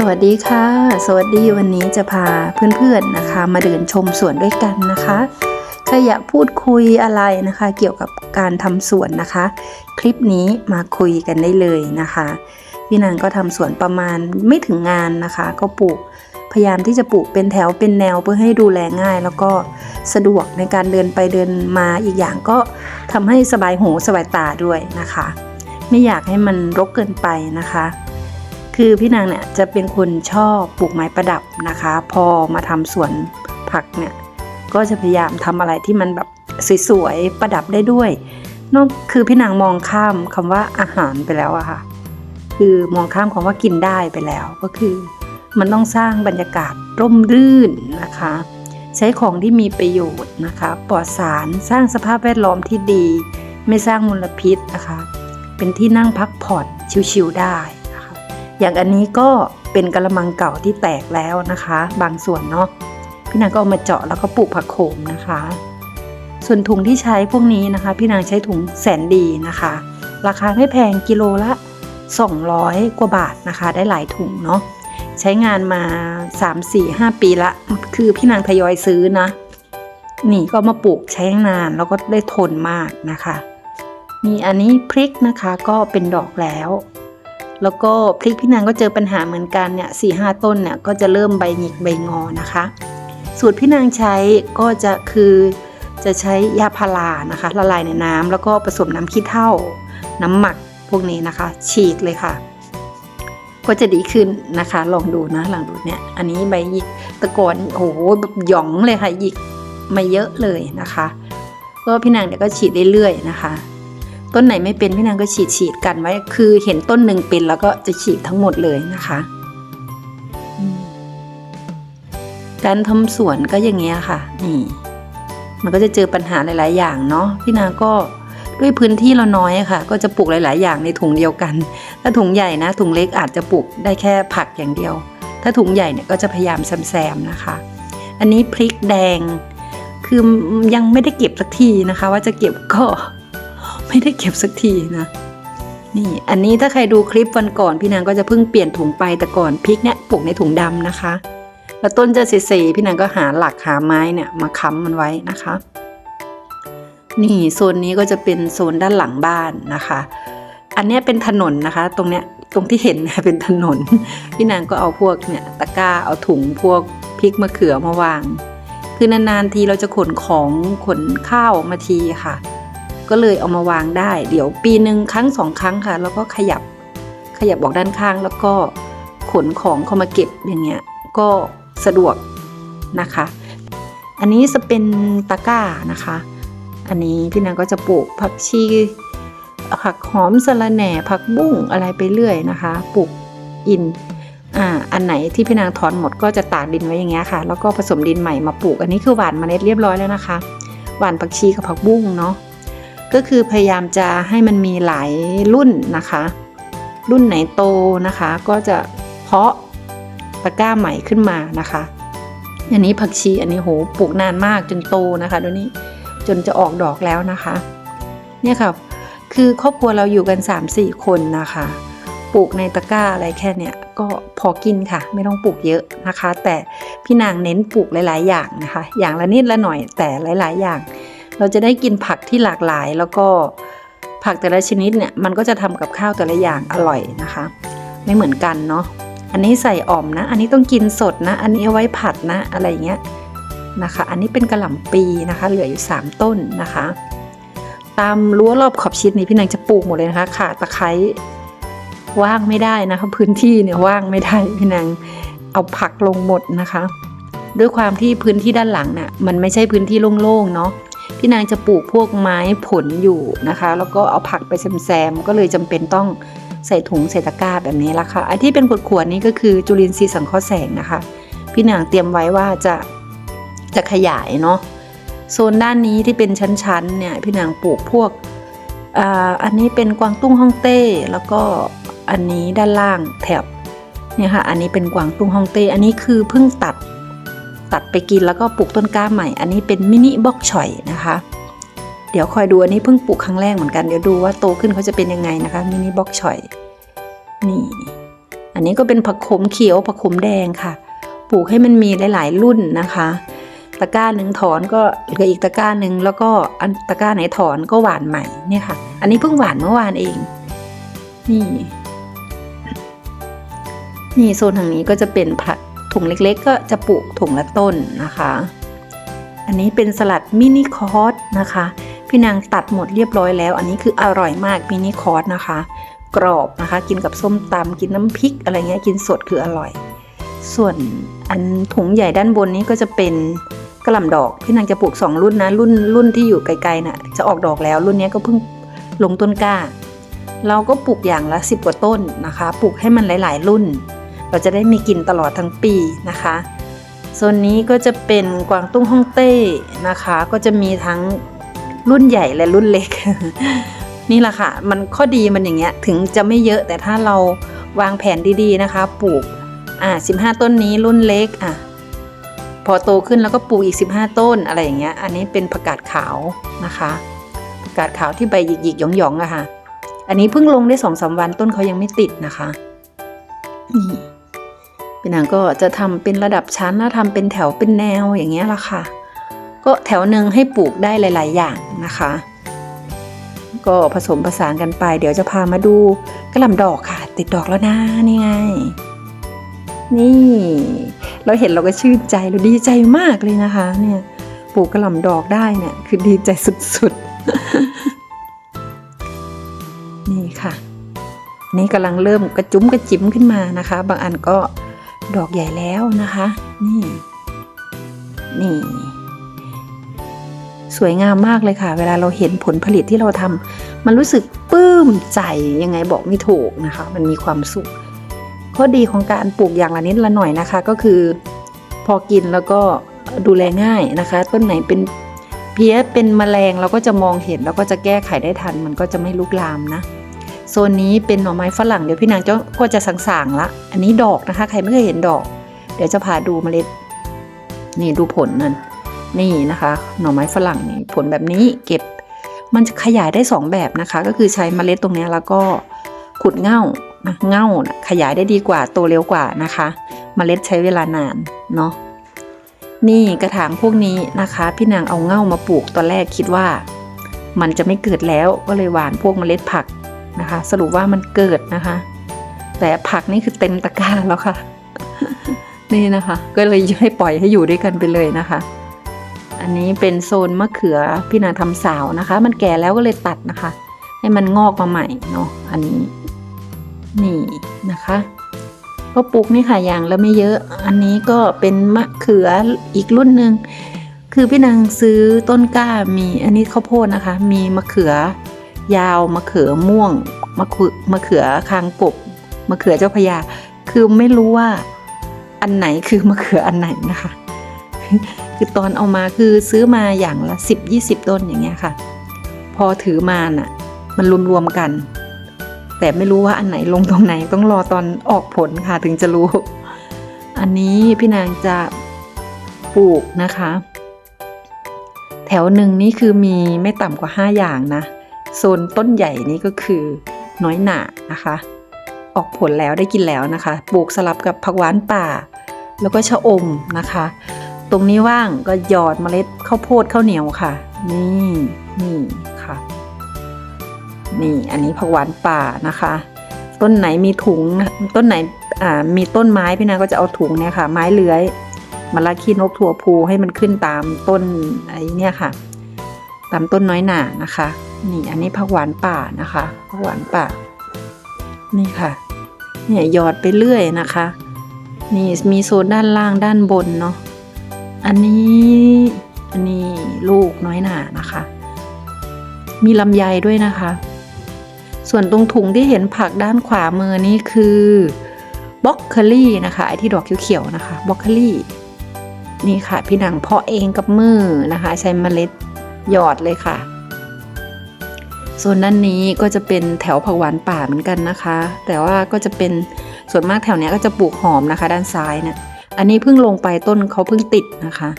สวัสดีค่ะ สวัสดีวันนี้จะพาเพื่อนๆนะคะ มาเดินชมสวนด้วยกันนะคะใครอยากพูดคุยอะไรนะคะ เกี่ยวกับการทำสวนนะคะ คลิปนี้มาคุยกันได้เลยนะคะพี่นางก็ทำสวนประมาณไม่ถึงงานนะคะ ก็ปลูกพยายามที่จะปลูกเป็นแถวเป็นแนวเพื่อให้ดูแลง่าย แล้วก็สะดวกในการเดินไปเดินมาอีกอย่างก็ทำให้สบายหูสบายตาด้วยนะคะ ไม่อยากให้มันรกเกินไปนะคะ คือพี่นางเนี่ยจะเป็นคนชอบปลูกไม้ประดับนะคะ พอมาทำสวนผักเนี่ยก็จะพยายามทำอะไรที่มันแบบสวยๆประดับได้ด้วยนอกคือพี่นางมองข้ามคำว่าอาหารไปแล้วอะค่ะ คือมองข้ามคำว่ากินได้ไปแล้วก็คือ มันต้องสร้างบรรยากาศร่มรื่นนะคะ ใช้ของที่มีประโยชน์นะคะปลอดสารสร้างสภาพแวดล้อมที่ดี ไม่สร้างมลพิษนะคะ เป็นที่นั่งพักผ่อนชิวๆได้ อย่างอันนี้ก็เป็นกระมังเก่าที่แตกแล้วนะคะ บางส่วนเนาะพี่นางก็เอามาเจาะแล้วก็ปลูกผักโขมนะคะ ส่วนถุงที่ใช้พวกนี้นะคะ พี่นางใช้ถุงแสนดีนะคะ ราคาไม่แพงกิโลละ 200 กว่าบาทนะคะ ได้หลายถุงเนาะใช้งานมา 3 4 5 ปีละ คือพี่นางทยอยซื้อนะนี่ก็มาปลูกใช้นานแล้วก็ได้ทนมากนะคะ มีอันนี้พริกนะคะก็เป็นดอกแล้ว แล้วก็พริกพี่นางก็เจอปัญหาเหมือนกันเนี่ยสี่ห้าต้นเนี่ยก็จะเริ่มใบหงิกใบงอนะคะ สูตรพี่นางใช้ก็จะคือจะใช้ยาพารานะคะ ละลายในน้ำแล้วก็ผสมน้ำขี้เถ้า น้ำหมักพวกนี้นะคะ ฉีดเลยค่ะ ก็จะดีขึ้นนะคะ ลองดูนะหลังดูเนี่ยอันนี้ใบหยิกตะกอนโอ้โหแบบหยองเลยค่ะหยิกมาเยอะเลยนะคะ ก็พี่นางเดี๋ยวก็ฉีดเรื่อยๆนะคะ ต้นไหนไม่เป็นพี่นางก็ฉีดฉีดกันไว้ คือเห็นต้นหนึ่งเป็นแล้วก็จะฉีดทั้งหมดเลยนะคะการทำสวนก็อย่างเงี้ยค่ะ นี่ มันก็จะเจอปัญหาหลาย ๆ อย่างเนาะพี่นางก็ด้วยพื้นที่เราน้อยค่ะ ก็จะปลูกหลาย ๆ อย่างในถุงเดียวกัน ถ้าถุงใหญ่นะ ถุงเล็กอาจจะปลูกได้แค่ผักอย่างเดียว ถ้าถุงใหญ่เนี่ยก็จะพยายามแซมๆนะคะ อันนี้พริกแดง คือยังไม่ได้เก็บสักทีนะคะ ว่าจะเก็บก็ ไม่ได้เก็บสักทีนะนี่อันนี้ถ้าใครดูคลิปวันก่อนพี่นางก็จะเพิ่งเปลี่ยนถุงไปแต่ก่อนพริกเนี่ยปลูกในถุงดำนะคะ แล้วต้นจะเสยพี่นางก็หาหลักหาไม้เนี่ยมาค้ำมันไว้นะคะ นี่โซนนี้ก็จะเป็นโซนด้านหลังบ้านนะคะ อันนี้เป็นถนนนะคะ ตรงเนี้ยตรงที่เห็นเป็นถนน พี่นางก็เอาพวกเนี่ยตะกร้าเอาถุงพวกพริกมะเขือมาวาง คือนานๆทีเราจะขนของขนข้าวมาทีค่ะ ก็เลยเอามาวางได้ เดี๋ยวปีหนึ่งครั้งสองครั้งค่ะ แล้วก็ขยับขยับบอกด้านข้างแล้วก็ขนของเข้ามาเก็บอย่างเงี้ยก็สะดวกนะคะ อันนี้จะเป็นตะกร้านะคะ อันนี้พี่นางก็จะปลูกผักชีผักหอมสะระแหน่ผักบุ้งอะไรไปเรื่อยนะคะปลูกอินอ่าอันไหนที่พี่นางถอนหมดก็จะตากดินไว้อย่างเงี้ยค่ะ แล้วก็ผสมดินใหม่มาปลูก อันนี้คือหว่านเมล็ดเรียบร้อยแล้วนะคะ หว่านผักชีกับผักบุ้งเนาะ ก็คือพยายามจะให้มันมีหลายรุ่นนะคะ รุ่นไหนโตนะคะ ก็จะเพาะตะกร้าใหม่ขึ้นมานะคะ อันนี้ผักชีอันนี้โหปลูกนานมากจนโตนะคะดูนี่จนจะออกดอกแล้วนะคะ เนี่ยค่ะคือครอบครัวเราอยู่กัน 3-4 คนนะคะ ปลูกในตะกร้าอะไรแค่เนี้ยก็พอกินค่ะ ไม่ต้องปลูกเยอะนะคะ แต่พี่นางเน้นปลูกหลาย ๆ อย่างนะคะ อย่างละนิดละหน่อยแต่หลาย ๆ อย่าง เราจะได้กินผักที่หลากหลาย แล้วก็ผักแต่ละชนิดเนี่ยมันก็จะทำกับข้าวแต่ละอย่างอร่อยนะคะ ไม่เหมือนกันเนาะอันนี้ใส่อ่อมนะ อันนี้ต้องกินสดนะ อันนี้เอาไว้ผัดนะอะไรอย่างเงี้ยนะคะ อันนี้เป็นกระหล่ำปีนะคะ เหลืออยู่ 3 ต้นนะคะ ตามรั้วรอบขอบชิดนี้พี่นางจะปลูกหมดเลยนะคะขาตะไคร้ว่างไม่ได้นะคะ พื้นที่เนี่ยว่างไม่ได้พี่นางเอาผักลงหมดนะคะ ด้วยความที่พื้นที่ด้านหลังน่ะมันไม่ใช่พื้นที่โล่งๆเนาะ พี่นางจะปลูกพวกไม้ผลอยู่นะคะ แล้วก็เอาผักไปแซมๆก็เลยจำเป็นต้องใส่ถุงใส่ตะกร้าแบบนี้ละค่ะไอ้ที่เป็นขวดๆนี้ก็คือจุลินทรีย์สังเคราะห์แสงนะคะ พี่นางเตรียมไว้ว่าจะจะขยายเนาะโซนด้านนี้ที่เป็นชั้นๆเนี่ยพี่นางปลูกพวกอ,อันนี้เป็นกวางตุ้งฮ่องเต้ แล้วก็อันนี้ด้านล่างแถบเนี่ยค่ะอันนี้เป็นกวางตุ้งฮ่องเต้ อันนี้คือเพิ่งตัด ตัดไปกินแล้วก็ปลูกต้นกล้าใหม่ อันนี้เป็นมินิบ็อกฉ่อยนะคะ เดี๋ยวคอยดูอันนี้เพิ่งปลูกครั้งแรกเหมือนกันเดี๋ยวดูว่าโตขึ้นเขาจะเป็นยังไงนะคะมินิบ็อกฉ่อยนี่ อันนี้ก็เป็นผักขมเขียวผักขมแดงค่ะ ปลูกให้มันมีหลาย ๆ รุ่นนะคะ ตะกร้าหนึ่งถอนก็เหลืออีกตะกร้าหนึ่งแล้วก็อันตะกร้าไหนถอนก็หวานใหม่เนี่ยค่ะ อันนี้เพิ่งหวานเมื่อวานเอง นี่นี่โซนทางนี้ก็จะเป็นผัก ถุงเล็กๆ ก็จะปลูกถุงละต้นนะคะ อันนี้เป็นสลัดมินิคอร์สนะคะ พี่นางตัดหมดเรียบร้อยแล้ว อันนี้คืออร่อยมากมินิคอร์สนะคะ กรอบนะคะ กินกับส้มตำกินน้ำพริกอะไรเงี้ยกินสดคืออร่อย ส่วนอันถุงใหญ่ด้านบนนี้ก็จะเป็นกระหล่ำดอก พี่นางจะปลูก 2 รุ่นนะรุ่นรุ่นที่อยู่ไกลๆน่ะจะออกดอกแล้วรุ่นนี้ก็เพิ่งลงต้นกล้า เราก็ปลูกอย่างละ 10 กว่าต้นนะคะ ปลูกให้มันหลาย ๆ รุ่น เราจะได้มีกินตลอดทั้งปีนะคะโซนนี้ก็จะเป็นกวางตุ้งฮ่องเต้นะคะ ก็จะมีทั้งรุ่นใหญ่และรุ่นเล็ก นี่แหละค่ะ มันข้อดีมันอย่างเงี้ยถึงจะไม่เยอะแต่ถ้าเราวางแผนดีๆนะคะ ปลูกอ่า15ต้นนี้รุ่นเล็กอะพอโตขึ้นแล้วก็ปลูกอีก 15 ต้นอะไรอย่างเงี้ย อันนี้เป็นผักกาดขาวนะคะผักกาดขาวที่ใบหยิกๆหยองๆอะค่ะ อันนี้เพิ่งลงได้สองสามวันต้นเขายังไม่ติดนะคะนี่ พี่นางก็จะทำเป็นระดับชั้นแล้วทำเป็นแถวเป็นแนวอย่างเงี้ยละค่ะ ก็แถวหนึ่งให้ปลูกได้หลาย ๆ อย่างนะคะ ก็ผสมผสานกันไป เดี๋ยวจะพามาดูกระหล่ำดอกค่ะ ติดดอกแล้วนะนี่ไง นี่ เราเห็นเราก็ชื่นใจเราดีใจมากเลยนะคะ เนี่ยปลูกกระหล่ำดอกได้เนี่ยคือดีใจสุดๆ นี่ค่ะนี่กำลังเริ่มกระจุ้มกระจิ๋มขึ้นมานะคะ บางอันก็ ดอกใหญ่แล้วนะคะ นี่ นี่ สวยงามมากเลยค่ะ เวลาเราเห็นผลผลิตที่เราทำมันรู้สึกปลื้มใจยังไงบอกไม่ถูกนะคะ มันมีความสุขข้อดีของการปลูกอย่างละนิดละหน่อยนะคะ ก็คือ พอกินแล้วก็ดูแลง่ายนะคะ ต้นไหนเป็นเพี้ยเป็นแมลงเราก็จะมองเห็นแล้วก็จะแก้ไขได้ทัน มันก็จะไม่ลุกลามนะ โซนนี้เป็นหน่อไม้ฝรั่งเดี๋ยวพี่นางจะก็จะสั่งๆละ อันนี้ดอกนะคะ ใครไม่เคยเห็นดอก เดี๋ยวจะพาดูเมล็ด นี่ดูผลนั่น นี่นะคะ หน่อไม้ฝรั่งนี่ผลแบบนี้เก็บ มันจะขยายได้สองแบบนะคะ ก็คือใช้เมล็ดตรงนี้แล้วก็ขุดเง่านะเง่าขยายได้ดีกว่าโตเร็วกว่านะคะ เมล็ดใช้เวลานานเนาะนี่กระถางพวกนี้นะคะ พี่นางเอาเง่ามาปลูกตอนแรกคิดว่า มันจะไม่เกิดแล้วก็เลยหว่านพวกเมล็ดผัก นะคะ สรุปว่ามันเกิดนะคะ แต่ผักนี่คือเต็มตะกร้าแล้วค่ะ นี่นะคะ ก็เลยให้ปล่อยให้อยู่ด้วยกันไปเลยนะคะ อันนี้เป็นโซนมะเขือพี่นางทำสาวนะคะ มันแก่แล้วก็เลยตัดนะคะ ให้มันงอกมาใหม่เนาะอันนี้ นี่นะคะก็ปลูกนี่ค่ะอย่างแล้วไม่เยอะ อันนี้ก็เป็นมะเขืออีกรุ่นหนึ่งคือพี่นางซื้อต้นกล้ามีอันนี้ข้าวโพดนะคะ มีมะเขือ ยาวมะเขือม่วงมะเขือมะเขือคางกบมะเขือเจ้าพยา คือไม่รู้ว่าอันไหนคือมะเขืออันไหนนะคะ คือตอนเอามาคือซื้อมาอย่างละสิบยี่สิบต้นอย่างเงี้ยค่ะ พอถือมาน่ะ มันรวมๆกัน แต่ไม่รู้ว่าอันไหนลงตรงไหนต้องรอตอนออกผลค่ะถึงจะรู้ อันนี้พี่นางจะปลูกนะคะ แถวหนึ่งนี่คือมีไม่ต่ำกว่า 5 อย่างนะ โซนต้นใหญ่นี่ก็คือน้อยหนานะคะ ออกผลแล้วได้กินแล้วนะคะ ปลูกสลับกับผักหวานป่า แล้วก็ชะอมนะคะ ตรงนี้ว่างก็หยอดเมล็ดข้าวโพดข้าวเหนียวค่ะ นี่นี่ค่ะ นี่อันนี้ผักหวานป่านะคะ ต้นไหนมีถุงต้นไหนมีต้นไม้พี่นาก็จะเอาถุงเนี่ยค่ะ ไม้เลื้อยมาลาขี้นกถั่วพูให้มันขึ้นตามต้นไอ้นี่ค่ะ ตามต้นน้อยหนานะคะ นี่อันนี้ผักหวานป่านะคะผักหวานป่า นี่ค่ะ เนี่ยหยอดไปเรื่อยนะคะ นี่มีโซนด้านล่างด้านบนเนาะอันนี้อันนี้ลูกน้อยหนานะคะ มีลำไยด้วยนะคะ ส่วนตรงถุงที่เห็นผักด้านขวามือนี่คือบล็อกเคอรี่นะคะไอที่ดอกเขียวๆนะคะบล็อกเคอรี่นี่ค่ะ พี่หนังเพาะเองกับมือนะคะ ใช้เมล็ดหยอดเลยค่ะ ส่วนด้านนี้ก็จะเป็นแถวผักหวานป่าเหมือนกันนะคะ แต่ว่าก็จะเป็นส่วนมากแถวเนี้ยก็จะปลูกหอมนะคะ ด้านซ้ายเนี่ยอันนี้เพิ่งลงไปต้นเขาเพิ่งติดนะคะ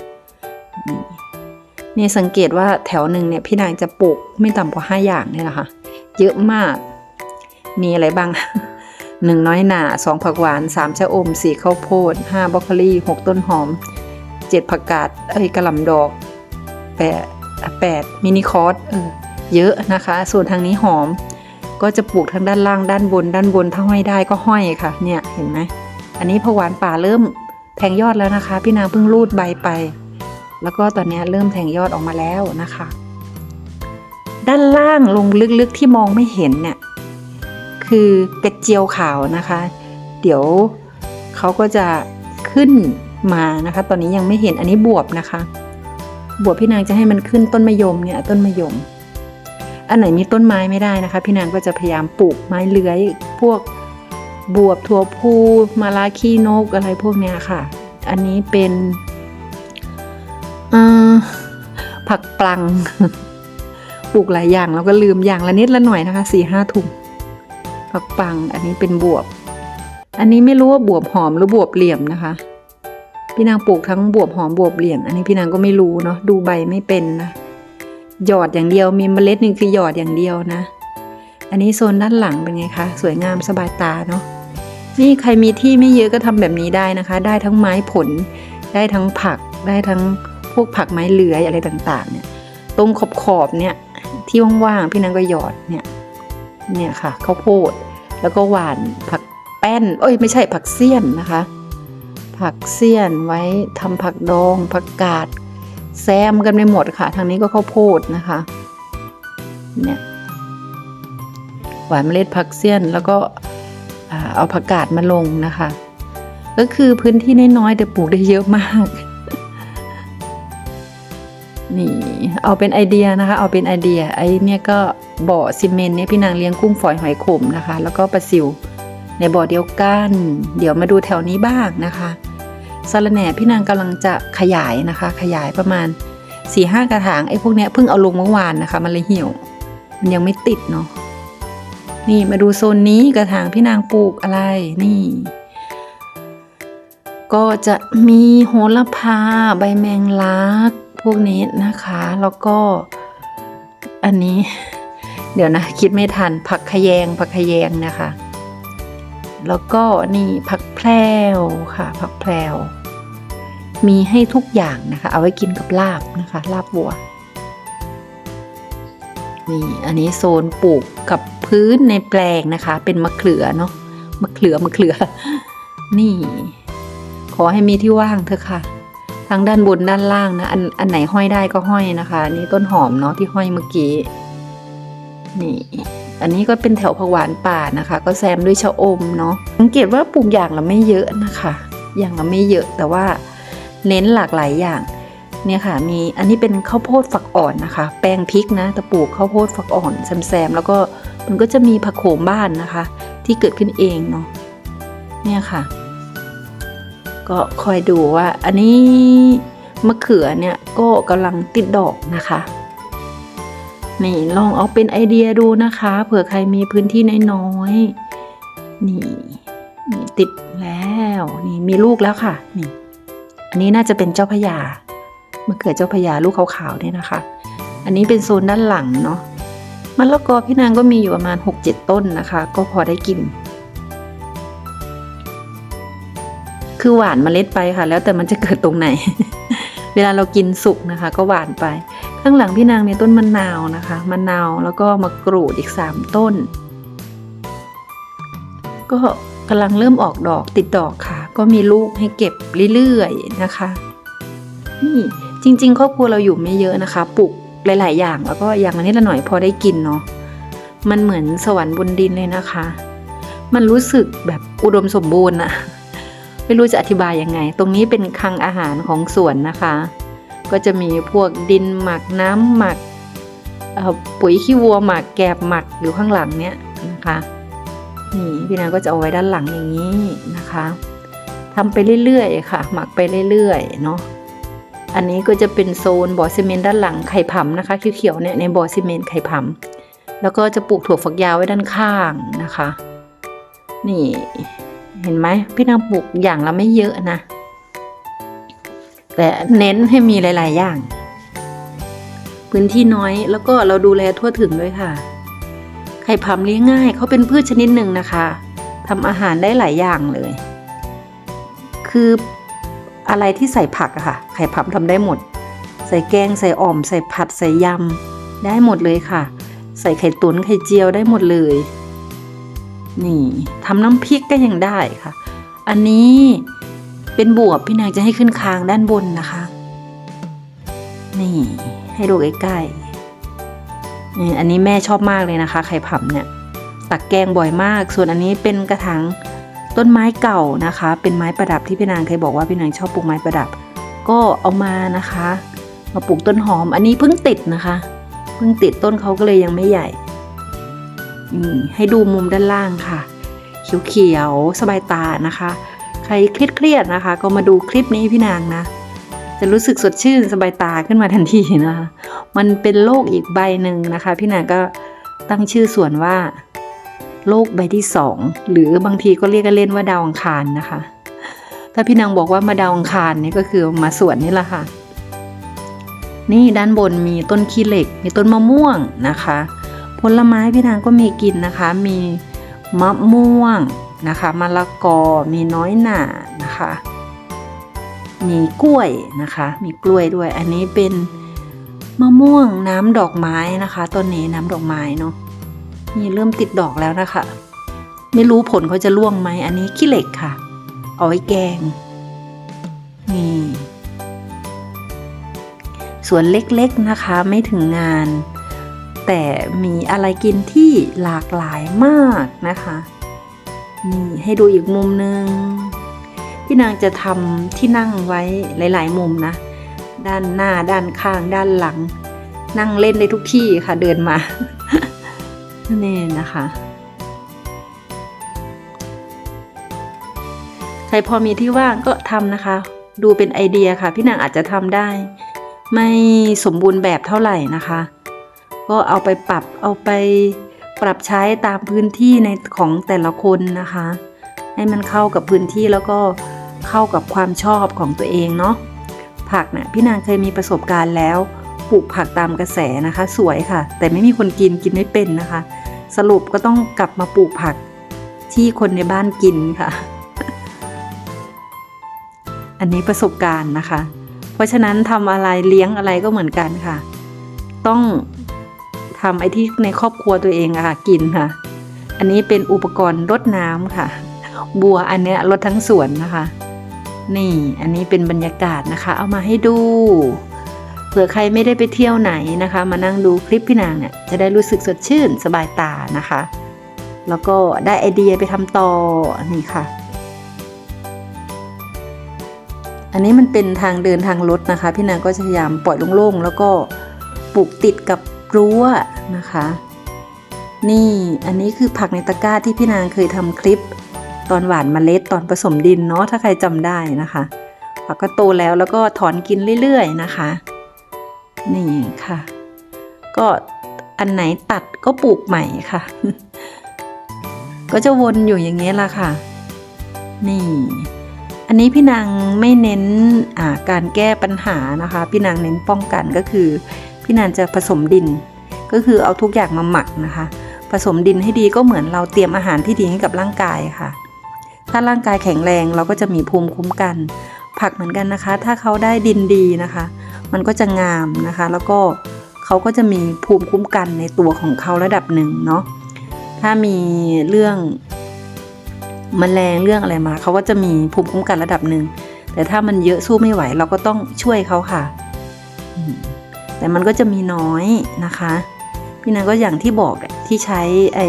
นี่สังเกตว่าแถวหนึ่งเนี่ยพี่นางจะปลูกไม่ต่ำกว่า 5 อย่างเนี่ยแหละค่ะ เยอะมาก มีอะไรบ้างหนึ่งน้อยหนาสองผักหวานสามชะอมสี่ข้าวโพดห้าบรอกโคลีหกต้นหอมเจ็ดผักกาดเอ้ยกระหล่ำดอกแปดแปดมินิคอร์สเออ เยอะนะคะ ส่วนทางนี้หอม ก็จะปลูกทั้งด้านล่างด้านบน ด้านบนถ้าห้อยได้ก็ห้อยค่ะ เนี่ยเห็นไหมอันนี้ผวานป่าเริ่มแทงยอดแล้วนะคะ พี่นางเพิ่งรูดใบไป แล้วก็ตอนนี้เริ่มแทงยอดออกมาแล้วนะคะ ด้านล่างลงลึกๆที่มองไม่เห็นเนี่ยคือเป็ดเจียวขาวนะคะ เดี๋ยวเขาก็จะขึ้นมานะคะ ตอนนี้ยังไม่เห็นอันนี้บวบนะคะ บวบพี่นางจะให้มันขึ้นต้นมะยมเนี่ยต้นมะยม อันไหนมีต้นไม้ไม่ได้นะคะ พี่นางก็จะพยายามปลูกไม้เลื้อย พวกบวบถั่วพูมาลาขี้นกอะไรพวกเนี้ยค่ะ อันนี้เป็นผักปลัง ปลูกหลายอย่างแล้วก็ลืมอย่างละนิดละหน่อยนะคะสี่ห้าถุงผักปัง อันนี้เป็นบวบ อันนี้ไม่รู้ว่าบวบหอมหรือบวบเหลี่ยมนะคะ พี่นางปลูกทั้งบวบหอมบวบเหลี่ยม อันนี้พี่นางก็ไม่รู้เนาะดูใบไม่เป็นนะ หยอดอย่างเดียวมีเมล็ดหนึ่งคือหยอดอย่างเดียวนะ อันนี้โซนด้านหลังเป็นไงคะ สวยงามสบายตาเนาะนี่ใครมีที่ไม่เยอะก็ทำแบบนี้ได้นะคะ ได้ทั้งไม้ผล ได้ทั้งผักได้ทั้งพวกผักไม้เลื้อยอะไรต่างๆ เนี่ย ตรงขอบขอบๆเนี่ยที่ว่างๆพี่นางก็หยอดเนี่ยเนี่ยค่ะข้าวโพดแล้วก็หวานผักแป้น เอ้ยไม่ใช่ผักเสี้ยนนะคะ ผักเสี้ยนไว้ทำผักดองผักกาด แซมกันไปหมดค่ะ ทางนี้ก็ข้าวโพดนะคะเนี่ยหวานเมล็ดผักเสี้ยน แล้วก็เอาผักกาดมาลงนะคะ ก็คือพื้นที่น้อยๆแต่ปลูกได้เยอะมากนี่เอาเป็นไอเดียนะคะ เอาเป็นไอเดียไอเนี่ยก็บ่อซีเมนต์เนี่ยพี่นางเลี้ยงกุ้งฝอยหอยขมนะคะ แล้วก็ปลาซิวในบ่อเดียวกัน เดี๋ยวมาดูแถวนี้บ้างนะคะ สาระแหน่พี่นางกำลังจะขยายนะคะ ขยายประมาณ4ี่ห้ากระถางไอ้พวกเนี้ยเพิ่งเอาลงเมื่อวานนะคะ มันเลยเหี่ยว มันยังไม่ติดเนาะนี่มาดูโซนนี้กระถางพี่นางปลูกอะไรนี่ ก็จะมีโหระพาใบแมงลักพวกนี้นะคะ แล้วก็อันนี้ เดี๋ยวนะ คิดไม่ทันผักขยงผักขยงนะคะ แล้วก็นี่ผักแพรวค่ะ ผักแพรว มีให้ทุกอย่างนะคะ เอาไว้กินกับลาบนะคะ ลาบวัวนี่อันนี้โซนปลูกกับพื้นในแปลงนะคะ เป็นมะเขือเนาะมะเขือมะเขือ นี่ ขอให้มีที่ว่างเถอะค่ะทั้งด้านบนด้านล่างนะอันอันไหนห้อยได้ก็ห้อยนะคะ นี่ต้นหอมเนาะที่ห้อยเมื่อกี้นี่ อันนี้ก็เป็นแถวผักหวานป่านะคะ ก็แซมด้วยชะอมเนาะสังเกตว่าปลูกอย่างละไม่เยอะนะคะ อย่างละไม่เยอะแต่ว่า เน้นหลากหลายอย่างเนี่ยค่ะมีอันนี้เป็นข้าวโพดฝักอ่อนนะคะ แป้งพริกนะแต่ปลูกข้าวโพดฝักอ่อนแซมๆแล้วก็มันก็จะมีผักโขมบ้านนะคะ ที่เกิดขึ้นเองเนาะเนี่ยค่ะ ก็คอยดูว่า อันนี้มะเขือเนี่ยก็กำลังติดดอกนะคะนี่ลองเอาเป็นไอเดียดูนะคะ เผื่อใครมีพื้นที่น้อยๆนี่นี่ติดแล้ว นี่มีลูกแล้วค่ะ นี่ อันนี้น่าจะเป็นเจ้าพญามะเขือเจ้าพญาลูกขาวๆเนี่ยนะคะ อันนี้เป็นโซนด้านหลังเนาะมะละกอพี่นางก็มีอยู่ประมาณ 6-7 ต้นนะคะ ก็พอได้กิน คือหวานเมล็ดไปค่ะ แล้วแต่มันจะเกิดตรงไหน เวลาเรากินสุกนะคะ ก็หวานไป ข้างหลังพี่นางมีต้นมะนาวนะคะมะนาวแล้วก็มะกรูดอีก 3 ต้น ก็ กำลังเริ่มออกดอกติดดอกค่ะ ก็มีลูกให้เก็บเรื่อยๆนะคะนี่จริง ๆ ครอบครัวเราอยู่ไม่เยอะนะคะปลูกหลาย ๆ อย่างแล้วก็อย่างละนิดละหน่อยพอได้กินเนาะมันเหมือนสวรรค์บนดินเลยนะคะ มันรู้สึกแบบอุดมสมบูรณ์อะไม่รู้จะอธิบายยังไง ตรงนี้เป็นคลังอาหารของสวนนะคะ ก็จะมีพวกดินหมักน้ำหมักปุ๋ยขี้วัวหมักแกบหมักอยู่ข้างหลังเนี้ยนะคะ นี่พี่นางก็จะเอาไว้ด้านหลังอย่างนี้นะคะทำไปเรื่อยๆค่ะ หมักไปเรื่อยๆเนาะอันนี้ก็จะเป็นโซนบ่อซีเมนต์ด้านหลังไข่ผำนะคะเขียวๆเนี่ยในบ่อซีเมนต์ไข่ผำแล้วก็จะปลูกถั่วฝักยาวไว้ด้านข้างนะคะ นี่เห็นไหมพี่นางปลูกอย่างละไม่เยอะนะ แต่เน้นให้มีหลาย ๆ อย่าง พื้นที่น้อยแล้วก็เราดูแลทั่วถึงด้วยค่ะ ไข่ผำเลี้ยงง่ายเขาเป็นพืชชนิดหนึ่งนะคะทำอาหารได้หลายอย่างเลย คืออะไรที่ใส่ผักอะค่ะ ไข่ผับทำได้หมด ใส่แกงใส่อ่อม ใส่ผัดใส่ยำได้หมดเลยค่ะ ใส่ไข่ตุนไข่เจียวได้หมดเลย นี่ทำน้ำพริกก็ยังได้ค่ะ อันนี้เป็นบวบพี่นางจะให้ขึ้นคางด้านบนนะคะ นี่ให้ดูใกล้ๆ อันนี้แม่ชอบมากเลยนะคะ ไข่ผับเนี่ยตักแกงบ่อยมาก ส่วนอันนี้เป็นกระถางต้นไม้เก่านะคะ เป็นไม้ประดับที่พี่นางเคยบอกว่าพี่นางชอบปลูกไม้ประดับ ก็เอามานะคะ มาปลูกต้นหอม อันนี้เพิ่งติดนะคะ เพิ่งติดต้นเขาก็เลยยังไม่ใหญ่ให้ดูมุมด้านล่างค่ะ เขียวๆสบายตานะคะ ใครเครียดๆนะคะ ก็มาดูคลิปนี้พี่นางนะ จะรู้สึกสดชื่นสบายตาขึ้นมาทันทีนะคะมันเป็นโลกอีกใบหนึ่งนะคะ พี่นางก็ตั้งชื่อส่วนว่าโลกใบที่สองหรือบางทีก็เรียกกันเล่นว่าดาวอังคารนะคะ ถ้าพี่นางบอกว่ามาดาวอังคารนี่ก็คือมาสวนนี่แหละค่ะ นี่ด้านบนมีต้นขี้เหล็ก มีต้นมะม่วงนะคะ ผลไม้พี่นางก็มีกินนะคะ มีมะม่วงนะคะมะละกอมีน้อยหน่านะคะ มีกล้วยนะคะ มีกล้วยด้วย อันนี้เป็นมะม่วงน้ำดอกไม้นะคะต้นนี้น้ำดอกไม้เนาะนี่เริ่มติดดอกแล้วนะคะ ไม่รู้ผลเขาจะร่วงไหมอันนี้ขี้เหล็กค่ะ เอาไว้แกงนี่สวนเล็กๆนะคะไม่ถึงงาน แต่มีอะไรกินที่หลากหลายมากนะคะ นี่ให้ดูอีกมุมหนึ่ง พี่นางจะทำที่นั่งไว้หลาย ๆ มุมนะ ด้านหน้าด้านข้างด้านหลัง นั่งเล่นได้ทุกที่ค่ะเดินมานี่นะคะ ใครพอมีที่ว่างก็ทำนะคะ ดูเป็นไอเดียค่ะ พี่นางอาจจะทำได้ ไม่สมบูรณ์แบบเท่าไหร่นะคะ ก็เอาไปปรับเอาไปปรับใช้ตามพื้นที่ในของแต่ละคนนะคะ ให้มันเข้ากับพื้นที่แล้วก็ เข้ากับความชอบของตัวเองเนาะผักนะ่ยพี่นางเคยมีประสบการณ์แล้วปลูกผักตามกระแสนะคะ สวยค่ะ แต่ไม่มีคนกินกินไม่เป็นนะคะ สรุปก็ต้องกลับมาปลูกผักที่คนในบ้านกินค่ะ อันนี้ประสบการณ์นะคะ เพราะฉะนั้นทำอะไรเลี้ยงอะไรก็เหมือนกันค่ะ ต้องทำไอ้ที่ในครอบครัวตัวเองอะค่ะกินค่ะ อันนี้เป็นอุปกรณ์รดน้ำค่ะ บัวอันเนี้ยรดทั้งสวนนะคะ นี่อันนี้เป็นบรรยากาศนะคะ เอามาให้ดู เผื่อใครไม่ได้ไปเที่ยวไหนนะคะ มานั่งดูคลิปพี่นางเนี่ยจะได้รู้สึกสดชื่นสบายตานะคะ แล้วก็ได้ไอเดียไปทำต่อนี่ค่ะ อันนี้มันเป็นทางเดินทางรถนะคะ พี่นางก็จะพยายามปล่อยโล่งๆแล้วก็ปลูกติดกับรั้วนะคะ นี่อันนี้คือผักในตะกร้าที่พี่นางเคยทำคลิป ตอนหวานเมล็ดตอนผสมดินเนาะถ้าใครจำได้นะคะผักก็โตแล้วแล้วก็ถอนกินเรื่อยๆนะคะ นี่ค่ะ ก็อันไหนตัดก็ปลูกใหม่ค่ะ ก็จะวนอยู่อย่างนี้แหละค่ะ นี่ อันนี้พี่นางไม่เน้นการแก้ปัญหานะคะ พี่นางเน้นป้องกันก็คือ พี่นางจะผสมดิน ก็คือเอาทุกอย่างมาหมักนะคะ ผสมดินให้ดีก็เหมือนเราเตรียมอาหารที่ดีให้กับร่างกายค่ะ ถ้าร่างกายแข็งแรงเราก็จะมีภูมิคุ้มกัน ผักเหมือนกันนะคะ ถ้าเขาได้ดินดีนะคะ มันก็จะงามนะคะ แล้วก็เขาก็จะมีภูมิคุ้มกันในตัวของเขาระดับหนึ่งเนาะถ้ามีเรื่องมแมลงเรื่องอะไรมาเขาก็จะมีภูมิคุ้มกันระดับหนึ่งแต่ถ้ามันเยอะสู้ไม่ไหว เราก็ต้องช่วยเขาค่ะ แต่มันก็จะมีน้อยนะคะ พี่นางก็อย่างที่บอกที่ใช้ไอ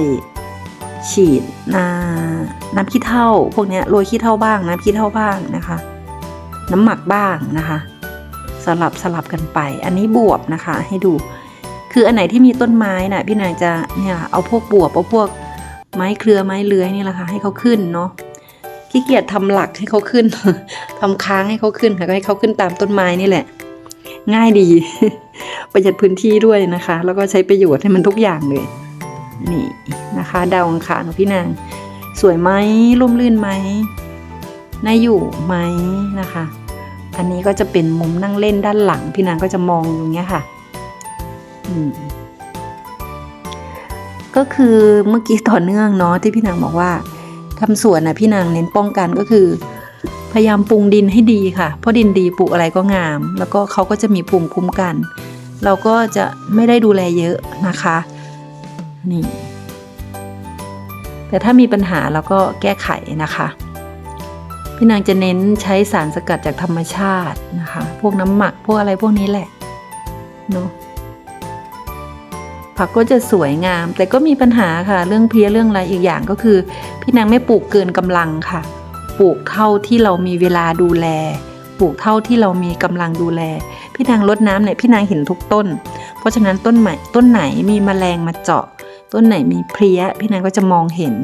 ฉีดน้ำน้ำขี้เถ้าพวกนี้โรยขี้เถ้าบ้างน้ำขี้เถ้าบ้างนะคะ น้ำหมักบ้างนะคะ สลับสลับกันไป อันนี้บวบนะคะให้ดู คืออันไหนที่มีต้นไม้น่ะพี่นางจะเนี่ยเอาพวกบวบเอาพวกไม้เครือไม้เลื้อยนี่แหละค่ะให้เขาขึ้นเนาะขี้เกียจทำหลักให้เขาขึ้นทำค้างให้เขาขึ้นค่ะก็ให้เขาขึ้นตามต้นไม้นี่แหละ ง่ายดี ประหยัดพื้นที่ด้วยนะคะ แล้วก็ใช้ประโยชน์ให้มันทุกอย่างเลย นี่นะคะดาวอังคารของพี่นาง สวยไหมร่มรื่นไหมน่าอยู่ไหมนะคะ อันนี้ก็จะเป็นมุมนั่งเล่นด้านหลัง พี่นางก็จะมองอย่างเงี้ยค่ะก็คือเมื่อกี้ต่อเนื่องเนาะที่พี่นางบอกว่าทำสวนนะพี่นางเน้นป้องกันก็คือ พยายามปรุงดินให้ดีค่ะ เพราะดินดีปลูกอะไรก็งาม แล้วก็เขาก็จะมีภูมิคุ้มกัน เราก็จะไม่ได้ดูแลเยอะนะคะ นี่ แต่ถ้ามีปัญหาเราก็แก้ไขนะคะ พี่นางจะเน้นใช้สารสกัดจากธรรมชาตินะคะ พวกน้ำหมักพวกอะไรพวกนี้แหละเนาะผักก็จะสวยงาม แต่ก็มีปัญหาค่ะ เรื่องเพลี้ยเรื่องอะไรอีกอย่างก็คือ พี่นางไม่ปลูกเกินกำลังค่ะ ปลูกเท่าที่เรามีเวลาดูแล ปลูกเท่าที่เรามีกำลังดูแล พี่นางรดน้ำเนี่ยพี่นางเห็นทุกต้น เพราะฉะนั้นต้นใหม่ต้นไหนมีแมลงมาเจาะ ต้นไหนมีเพลี้ยพี่นางก็จะมองเห็น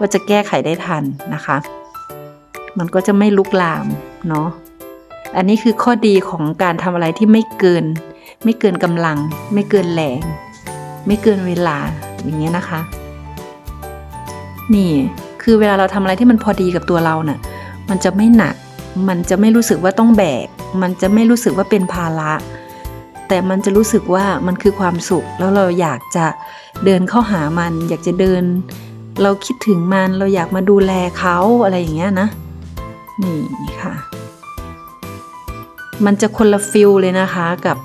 ก็จะแก้ไขได้ทันนะคะ มันก็จะไม่ลุกลามเนาะอันนี้คือข้อดีของการทำอะไรที่ไม่เกิน ไม่เกินกำลัง ไม่เกินแรง ไม่เกินเวลาอย่างเงี้ยนะคะ นี่คือเวลาเราทำอะไรที่มันพอดีกับตัวเราเนะ่ะมันจะไม่หนัก มันจะไม่รู้สึกว่าต้องแบก มันจะไม่รู้สึกว่าเป็นภาระ แต่มันจะรู้สึกว่ามันคือความสุขแล้วเราอยากจะ เดินเข้าหามัน อยากจะเดิน เราคิดถึงมันเราอยากมาดูแลเขาอะไรอย่างเงี้ยนะ นี่ค่ะ มันจะคนละฟิลเลยนะคะกับ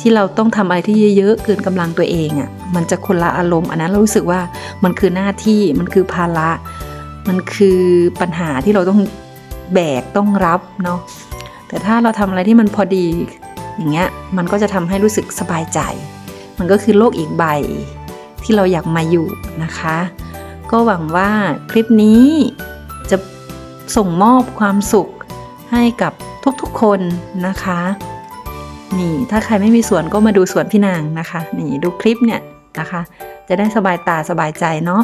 ที่เราต้องทำอะไรที่เยอะๆเกินกำลังตัวเองอะ่ะมันจะคนละอารมณ์ อันนั้นเรารู้สึกว่ามันคือหน้าที่มันคือภาระ มันคือปัญหาที่เราต้องแบกต้องรับเนาะแต่ถ้าเราทำอะไรที่มันพอดีอย่างเงี้ยมันก็จะทำให้รู้สึกสบายใจ มันก็คือโลกอีกใบ ที่เราอยากมาอยู่นะคะ ก็หวังว่าคลิปนี้จะส่งมอบความสุขให้กับทุกๆคนนะคะ นี่ถ้าใครไม่มีสวนก็มาดูสวนพี่นางนะคะ นี่ดูคลิปเนี่ยนะคะ จะได้สบายตาสบายใจเนาะ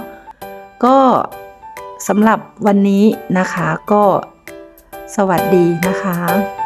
ก็สำหรับวันนี้นะคะก็สวัสดีนะคะ